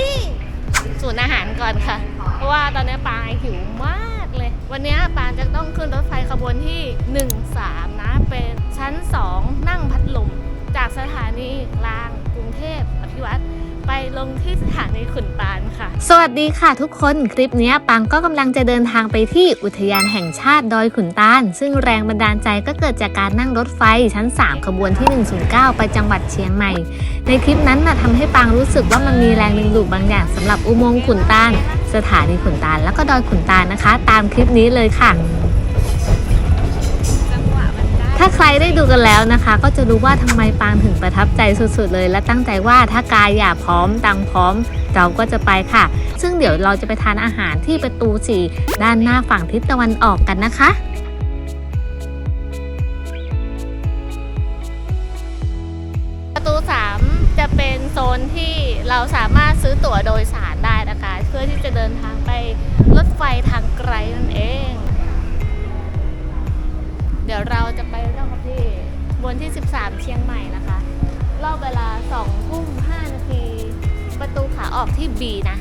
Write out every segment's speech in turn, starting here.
ที่ศูนย์อาหารก่อนค่ะ เพราะว่าตอนนี้ปางหิวมากเลย วันนี้ปางจะต้องขึ้นรถไฟขบวนที่ 13 นะ เป็นชั้น 2 นั่งพัดลม จากสถานีกลางกรุงเทพอภิวัตร ไปลงที่สถานีขุนตาลค่ะ สวัสดีค่ะทุกคนคลิปนี้ปังก็กำลังจะเดินทางไปที่อุทยานแห่งชาติดอยขุนตาล ซึ่งแรงบันดาลใจก็เกิดจากการนั่งรถไฟชั้น 3 ขบวนที่ 109 ไปจังหวัดเชียงใหม่ ในคลิปนั้นน่ะทำให้ปางรู้สึกว่ามันมีแรงดึงดูดบางอย่างสำหรับอุโมงค์ขุนตาล สถานีขุนตาลแล้วก็ดอยขุนตาลนะคะ ตามคลิปนี้เลยค่ะ ใครได้ดูกันแล้วนะคะ ก็จะรู้ว่าทำไมปางถึงประทับใจสุดๆเลย และตั้งใจว่าถ้ากายอยากพร้อมตังพร้อมเราก็จะไปค่ะ ซึ่งเดี๋ยวเราจะไปทานอาหารที่ประตูสี่ด้านหน้าฝั่งทิศตะวันออกกันนะคะประตู 3 จะเป็นโซนที่เราสามารถซื้อตั๋วโดยสารได้นะคะ เพื่อที่จะเดินทางไปรถไฟทางไกลนั่นเอง เดี๋ยวเราจะ บนที่ 13 เชียงใหม่นะคะ รอบเวลา2ทุ่ม5นาที ประตูขาออกที่ B นะ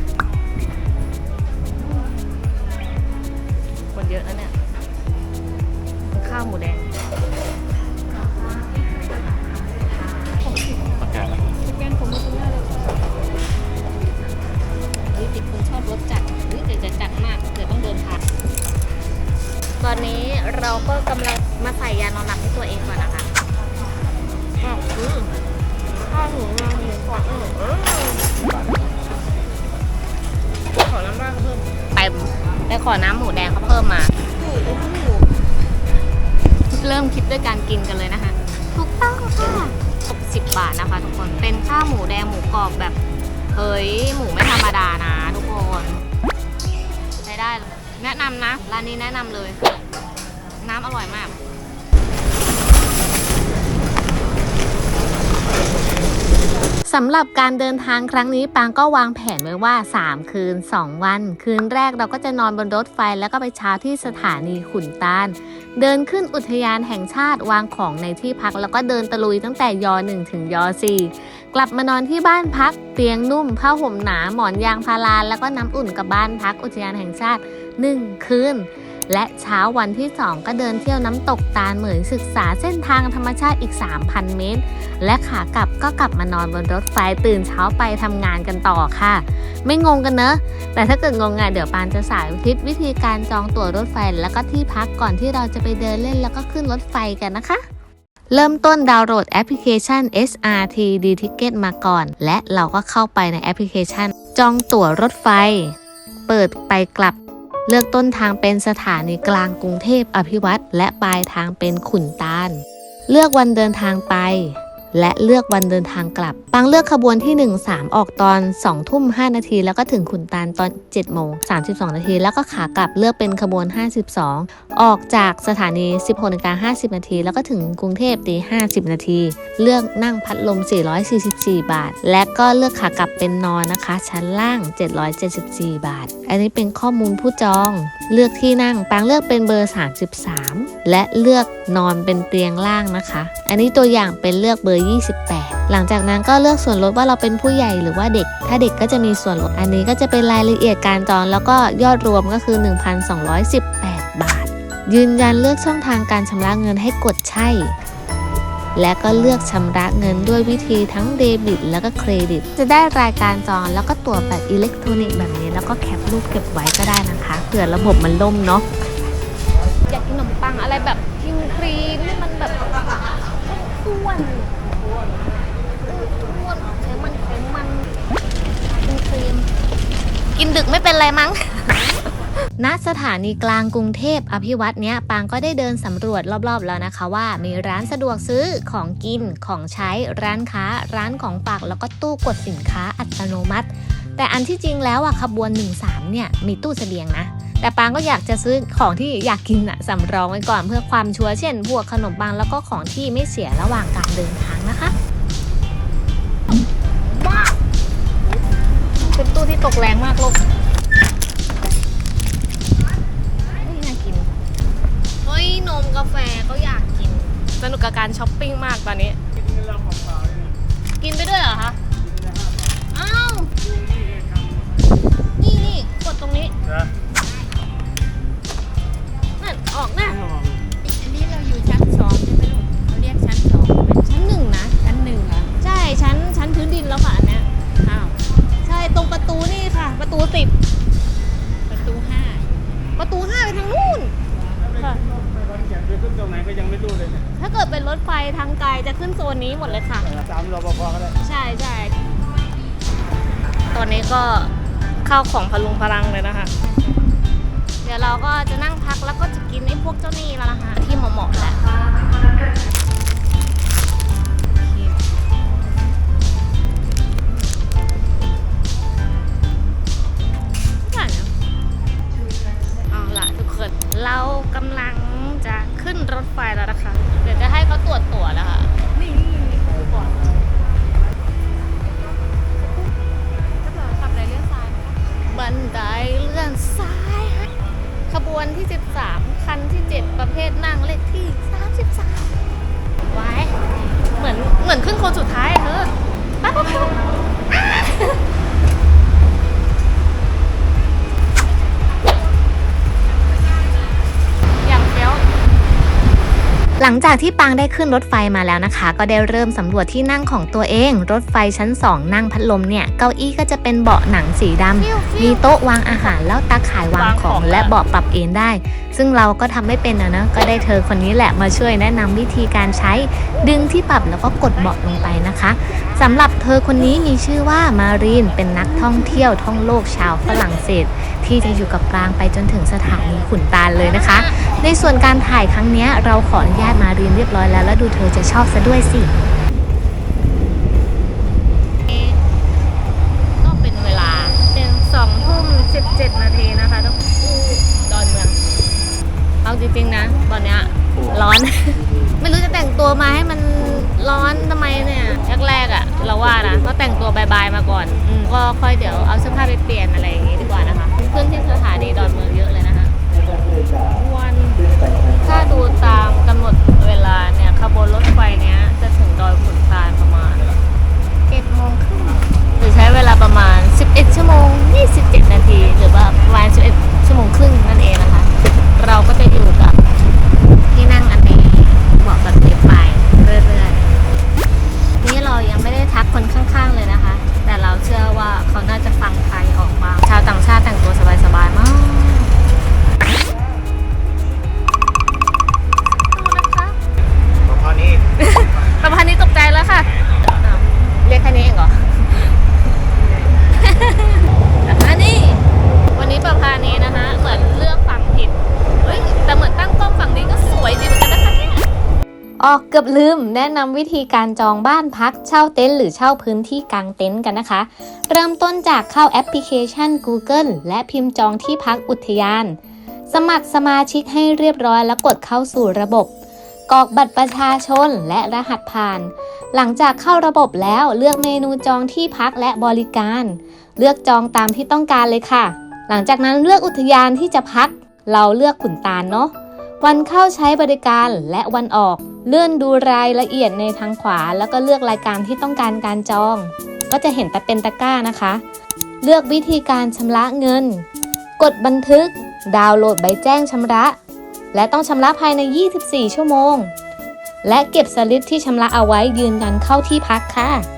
คนเยอะนะเนี่ย ข้าวหมูแดงประกาศแกงผมมาคุณแม่เลยเฮ้ยติดคนชอบรสจัดเฮ้ยแต่จะจัดมากเดี๋ยวต้องเดินทางตอนนี้เราก็กำลังมาใส่ยานอนหลับให้ตัวเองก่อนนะคะอะ อน้ำหมูแดงเขาเพิ่มมา เริ่มคิดด้วยการกินกันเลยนะคะ ถูกต้องค่ะ60บาทนะคะทุกคน เป็นข้าวหมูแดงหมูกรอบแบบ เฮ้ย หมูไม่ธรรมดานะทุกคนใช้ได้เลยแนะนำนะ ร้านนี้แนะนำเลย น้ำอร่อยมาก สำหรับการเดินทางครั้งนี้ปางก็วางแผนไว้ว่า 3 คืน 2 วัน คืนแรกเราก็จะนอนบนรถไฟแล้วก็ไปเช้าที่สถานีขุนตาล เดินขึ้นอุทยานแห่งชาติวางของในที่พัก แล้วก็เดินตะลุยตั้งแต่ย 1 ถึงย 4 กลับมานอนที่บ้านพัก เตียงนุ่มผ้าห่มหนาหมอนยางพาราแล้วก็น้ำอุ่นกับบ้านพักอุทยานแห่งชาติ 1 คืน และเช้าวันที่ 2 ก็เดินเที่ยวน้ำตกตาลเหมยศึกษาเส้นทางธรรมชาติอีก 3,000 เมตร และขากลับก็กลับมานอนบนรถไฟตื่นเช้าไปทำงานกันต่อค่ะ ไม่งงกันเนอะ แต่ถ้าเกิดงงไงเดี๋ยวปานจะสายทิศวิธีการจองตั๋วรถไฟแล้วก็ที่พักก่อนที่เราจะไปเดินเล่นแล้วก็ขึ้นรถไฟกันนะคะเริ่มต้นดาวน์โหลดแอปพลิเคชัน SRT D Ticket มาก่อน และเราก็เข้าไปในแอปพลิเคชัน จองตั๋วรถไฟ เปิดไปกลับ เลือกต้นทางเป็นสถานีกลางกรุงเทพอภิวัตรและปลายทางเป็นขุนตาล เลือกวันเดินทางไป และเลือกวันเดินทางกลับ ปังเลือกขบวนที่ 1 3 ออกตอน 2 ทุ่ม 5 นาที แล้วก็ถึงขุนตาลตอน7โมง32 นาที แล้วก็ขากลับเลือกเป็นขบวน 52 ออกจากสถานี 16นาฬิกา50 นาที แล้วก็ถึงกรุงเทพตี50 นาที เลือกนั่งพัดลม 444 บาท และก็เลือกขากลับเป็นนอนนะคะ ชั้นล่าง 774 บาท อันนี้เป็นข้อมูลผู้จอง เลือกที่นั่ง ปังเลือกเป็นเบอร์ 33 และเลือกนอนเป็นเตียงล่างนะคะ อันนี้ตัวอย่างเป็นเลือกเบอร์28 หลังจากนั้นก็เลือกส่วนลดว่าเราเป็นผู้ใหญ่หรือว่าเด็ก ถ้าเด็กก็จะมีส่วนลดอันนี้ก็จะเป็นรายละเอียดการจองแล้วก็ยอดรวมก็คือ 1,218 บาท ยืนยันเลือกช่องทางการชำระเงินให้กดใช่ และก็เลือกชำระเงินด้วยวิธีทั้งเดบิต แล้วก็เครดิต จะได้รายการจองแล้วก็ตั๋วแบบอิเล็กทรอนิกส์แบบนี้แล้วก็แคปรูปเก็บไว้ก็ได้นะคะเผื่อระบบมันล่มเนาะอยากกินขนมปังอะไรแบบครีมครีมมันแบบอ้วน อ้วนใช้มันใช้มันครีมครีมกินดึกไม่เป็นไรมั้ง ณ สถานีกลางกรุงเทพอภิวัตเนี้ยปางก็ได้เดินสำรวจรอบๆแล้วนะคะ ว่ามีร้านสะดวกซื้อของกินของใช้ร้านค้า ร้านของฝากแล้วก็ตู้กดสินค้าอัตโนมัติ แต่อันที่จริงแล้วอะขบวน 13เนี่ยมีตู้เสบียงนะ แต่ปางก็อยากจะซื้อของที่อยากกินอะสำรองไว้ก่อนเพื่อความชัวร์เช่น พวกขนมปังแล้วก็ของที่ไม่เสียระหว่างการเดินทางนะคะว้าเป็นตู้ที่ตกแรงมากลูกนี่น่ากิน เฮ้ย นมกาแฟก็อยากกิน สนุกกับการช้อปปิ้งมากตอนนี้ กินไปด้วยเหรอคะ อ้าว นี้ ออกนะอันนี้เราอยู่ชั้นสองใช่ไหมลูกเราเรียกชั้นสองชั้นหนึ่งนะ ชั้นหนึ่งเหรอ ใช่ชั้นชั้นพื้นดินแล้วค่ะอันเนี้ยอ้าว ใช่ตรงประตูนี่ค่ะ ประตูสิบประตูห้าประตูห้าไปทางนู้น ค่ะ ไปขึ้นตรงไหนก็ยังไม่รู้เลยถ้าเกิดเป็นรถไฟทางไกลจะขึ้นโซนนี้หมดเลยค่ะ ตามรอปภก็ได้ ใช่ใช่ตอนนี้ก็เข้าของพลุงพลังเลยนะคะ เดี๋ยวเราก็จะนั่งพักแล้วก็จะกินไอ้พวกเจ้านี่แล้วนะคะที่เหมาะๆแหละ หลังจากที่ปางได้ขึ้นรถไฟมาแล้วนะคะ ก็ได้เริ่มสำรวจที่นั่งของตัวเอง รถไฟชั้น 2 นั่งพัดลมเนี่ย เก้าอี้ก็จะเป็นเบาะหนังสีดำมีโต๊ะวางอาหารแล้วตาข่ายวางของและเบาะปรับเอนได้ ซึ่งเราก็ทำไม่เป็นนะนะก็ได้เธอคนนี้แหละมาช่วยแนะนำวิธีการใช้ดึงที่ปรับแล้วก็กดเบาะลงไปนะคะสำหรับเธอคนนี้มีชื่อว่ามารีนเป็นนักท่องเที่ยวท่องโลกชาวฝรั่งเศส ที่จะอยู่กับปรางไปจนถึงสถานีขุนตาลเลยนะคะ ในส่วนการถ่ายครั้งนี้เราขออนุญาตมารีนเรียบร้อยแล้ว แล้วดูเธอจะชอบซะด้วยสิ ก่อน ออกเกือบลืมแนะนำวิธีการจองบ้านพักเช่าเต็นท์หรือเช่าพื้นที่กางเต็นท์กันนะคะ เริ่มต้นจากเข้าแอปพลิเคชัน Google และพิมพ์จองที่พักอุทยาน สมัครสมาชิกให้เรียบร้อยแล้วกดเข้าสู่ระบบกรอกบัตรประชาชนและรหัสผ่าน หลังจากเข้าระบบแล้วเลือกเมนูจองที่พักและบริการ เลือกจองตามที่ต้องการเลยค่ะ หลังจากนั้นเลือกอุทยานที่จะพัก เราเลือกขุนตาลเนาะ วันเข้าใช้บริการและวันออก เลื่อนดูรายละเอียดในทางขวา แล้วก็เลือกรายการที่ต้องการการจอง ก็จะเห็นแต่เป็นตะกร้านะคะ เลือกวิธีการชำระเงิน กดบันทึก ดาวน์โหลดใบแจ้งชำระ และต้องชำระภายใน 24 ชั่วโมง และเก็บสลิปที่ชำระเอาไว้ยืนยันเข้าที่พักค่ะ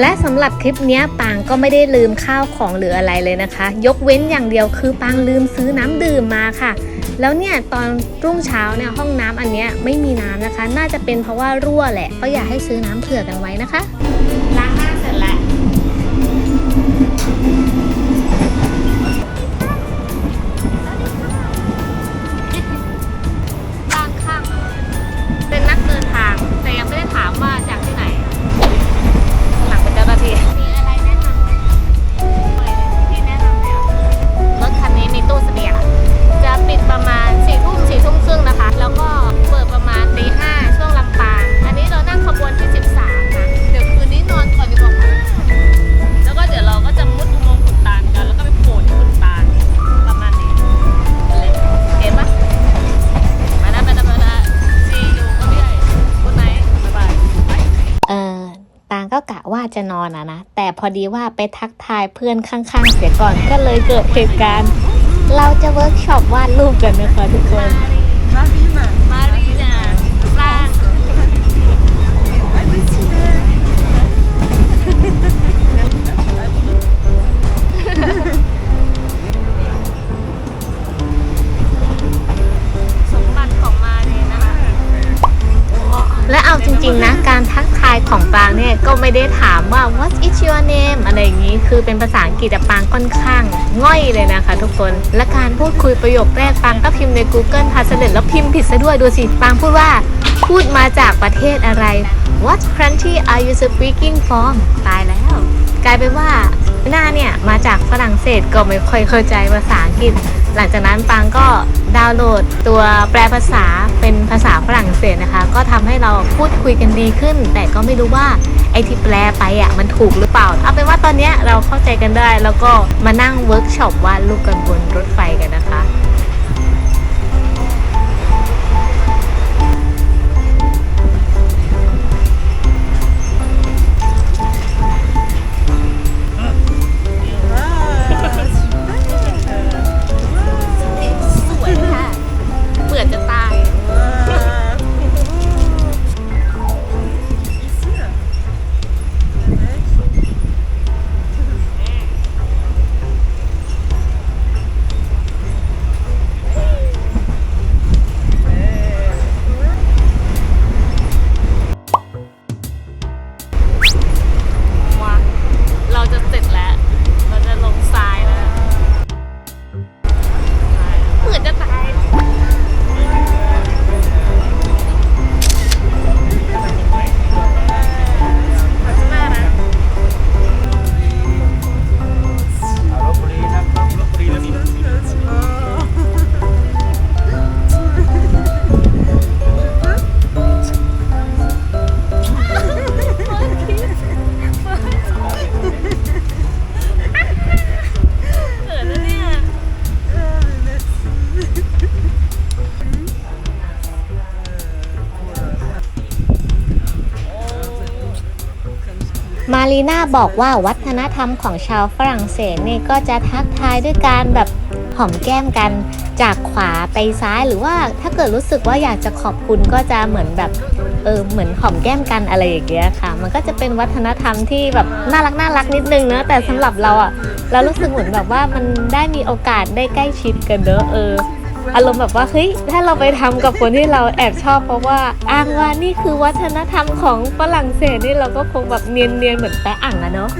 และสำหรับคลิปนี้ปางก็ไม่ได้ลืมข้าวของหรืออะไรเลยนะคะ ยกเว้นอย่างเดียวคือปางลืมซื้อน้ำดื่มมาค่ะ แล้วเนี่ยตอนรุ่งเช้าเนี่ยห้องน้ำอันเนี้ยไม่มีน้ำนะคะ น่าจะเป็นเพราะว่ารั่วแหละ ก็อยากให้ซื้อน้ำเผื่อกันไว้นะคะล้างหน้าเสร็จแล้ว อนอะนะ แต่พอดีว่าไปทักทายเพื่อนข้างๆ เสียก่อนก็เลยเกิดเหตุการณ์ เราจะเวิร์กช็อปวาดรูปกันนะคะทุกคน ก็ไม่ได้ถามว่า what is your name อะไรอย่างนี้ คือเป็นภาษาอังกฤษแต่ปางค่อนข้างง่อยเลยนะคะทุกคน และการพูดคุยประโยคแรกปางก็พิมพ์ใน Google Translate แล้วพิมพ์ผิดซะด้วยดูสิปางพูดว่า พูดมาจากประเทศอะไร What country are you speaking from ตายแล้ว กลายเป็นว่าหน้าเนี่ยมาจากฝรั่งเศสก็ไม่ค่อยเข้าใจภาษาอังกฤษ หลังจากนั้นปางก็ ดาวน์โหลดตัวแปลภาษาเป็นภาษาฝรั่งเศสนะคะ ก็ทำให้เราพูดคุยกันดีขึ้น แต่ก็ไม่รู้ว่าไอที่แปลไปอะมันถูกหรือเปล่า เอาเป็นว่าตอนเนี้ยเราเข้าใจกันได้ แล้วก็มานั่งเวิร์กช็อปวาดลูกกันบนรถไฟกันนะคะ ลีน่าบอกว่าวัฒนธรรมของชาวฝรั่งเศสนี่ก็จะทักทายด้วยการแบบหอมแก้มกันจากขวาไปซ้ายหรือว่าถ้าเกิดรู้สึกว่าอยากจะขอบคุณก็จะเหมือนแบบเออเหมือนหอมแก้มกันอะไรอย่างเงี้ยค่ะ มันก็จะเป็นวัฒนธรรมที่แบบน่ารักน่ารักนิดนึงเนอะแต่สำหรับเราอะเรารู้สึกเหมือนแบบว่ามันได้มีโอกาสได้ใกล้ชิดกันเนอะเออ อารมณ์แบบว่าเฮ้ยถ้าเราไปทำกับคนที่เราแอบชอบเพราะว่าอ้างว่านี่คือวัฒนธรรมของฝรั่งเศสนี่เราก็คงแบบเนียนๆเหมือนแปะอ่างอะเนาะ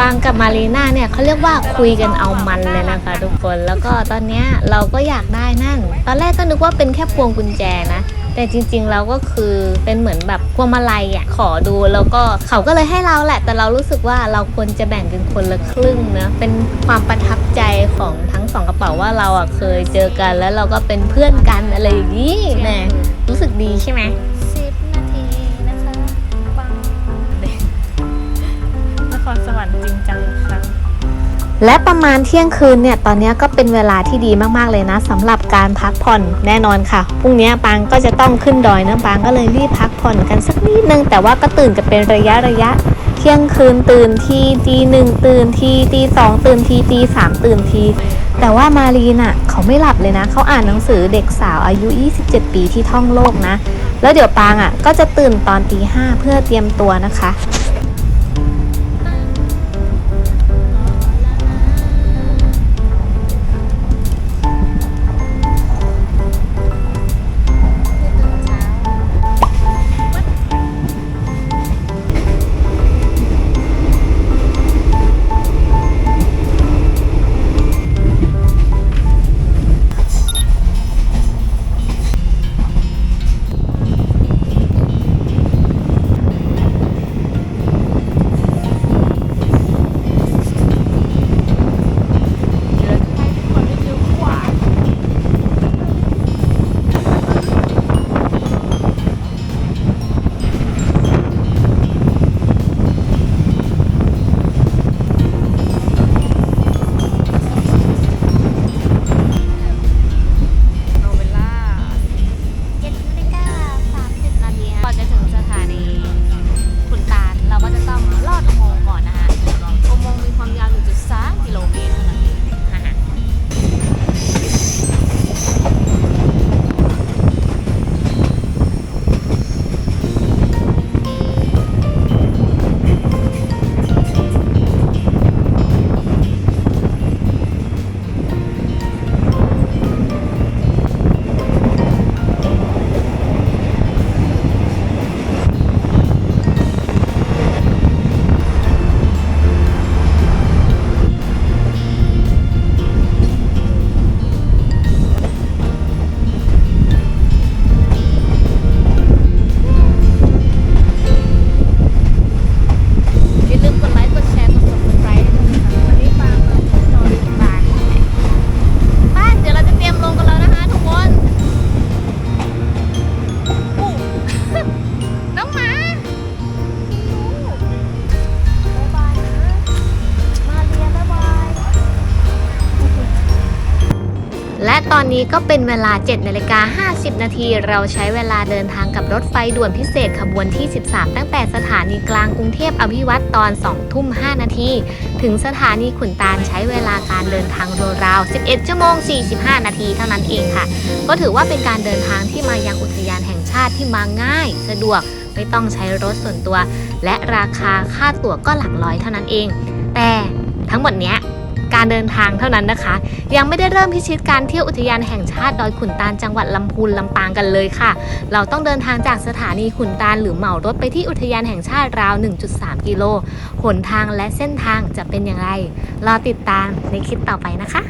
ปรางกับมารีน่าเนี่ยเขาเรียกว่าคุยกันเอามันเลยนะคะทุกคนแล้วก็ตอนนี้เราก็อยากได้นั่น ตอนแรกก็นึกว่าเป็นแค่พวงกุญแจนะแต่จริงๆเราก็คือเป็นเหมือนแบบพวงมาลัยอะขอดูแล้วก็เขาก็เลยให้เราแหละ แต่เรารู้สึกว่าเราควรจะแบ่งกันคนละครึ่งนะเป็นความประทับใจของทั้งสองกระเป๋าว่าเราอะเคยเจอกันแล้วเราก็เป็นเพื่อนกันอะไรอย่างนี้แน่รู้สึกดีใช่ไหม และประมาณเที่ยงคืนเนี่ย ตอนนี้ก็เป็นเวลาที่ดีมากๆเลยนะสำหรับการพักผ่อนแน่นอนค่ะพรุ่งนี้ปางก็จะต้องขึ้นดอยนะปางก็เลยรีบพักผ่อนกันสักนิดนึง แต่ว่าก็ตื่นกันเป็นระยะระยะ เที่ยงคืนตื่นทีตีหนึ่งตื่นทีตีสองตื่นทีตีสามตื่นที แต่ว่ามารีน่ะเขาไม่หลับเลยนะ เขาอ่านหนังสือเด็กสาวอายุ 27 ปีที่ท่องโลกนะ แล้วเดี๋ยวปางอะก็จะตื่นตอนตีห้าเพื่อเตรียมตัวนะคะ นี้ก็เป็นเวลา7นาฬิกา50 นาที เราใช้เวลาเดินทางกับรถไฟด่วนพิเศษขบวนที่ 13 ตั้งแต่สถานีกลางกรุงเทพอภิวัตรตอน 2 ทุ่ม 5 นาที ถึงสถานีขุนตาลใช้เวลาการเดินทางราวๆ11 ชั่วโมง 45 นาทีเท่านั้นเองค่ะ ก็ถือว่าเป็นการเดินทางที่มายังอุทยานแห่งชาติที่มาง่าย สะดวกไม่ต้องใช้รถส่วนตัว และราคาค่าตั๋วก็หลักร้อยเท่านั้นเอง แต่ทั้งหมดเนี้ย การเดินทางเท่านั้นนะคะ ยังไม่ได้เริ่มพิชิตการเที่ยวอุทยานแห่งชาติดอยขุนตาลจังหวัดลำพูนลำปางกันเลยค่ะ เราต้องเดินทางจากสถานีขุนตาลหรือเหมารถไปที่อุทยานแห่งชาติราว 1.3 กิโลหนทางและเส้นทางจะเป็นอย่างไรรอติดตามในคลิปต่อไปนะคะ